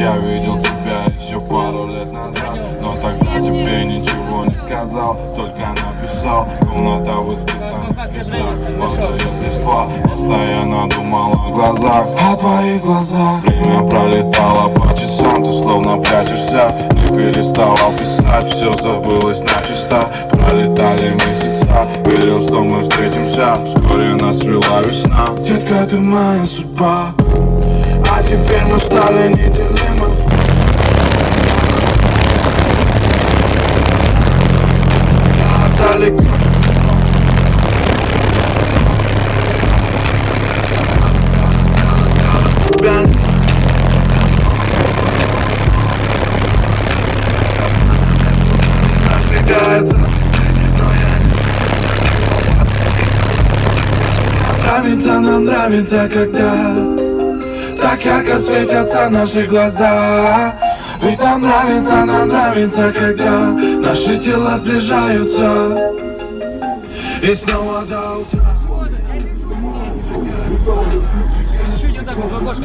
Я видел тебя еще пару лет назад. Но тогда тебе ничего не сказал Только написал. Комната в исписанных местах Падает листва Постоянно думал о глазах О твоих глазах. Время пролетало по часам Ты словно прячешься. Не переставал писать Все забылось начисто. Пролетали месяца Верил, что мы встретимся. Вскоре нас свела весна. Детка, ты моя судьба. А теперь мы стали неделимы Нравится, нам нравится, когда Так ярко светятся наши глаза. Ведь нам нравится, нам нравится, когда Наши тела сближаются. И снова до утра. Чуть вот так в окошко.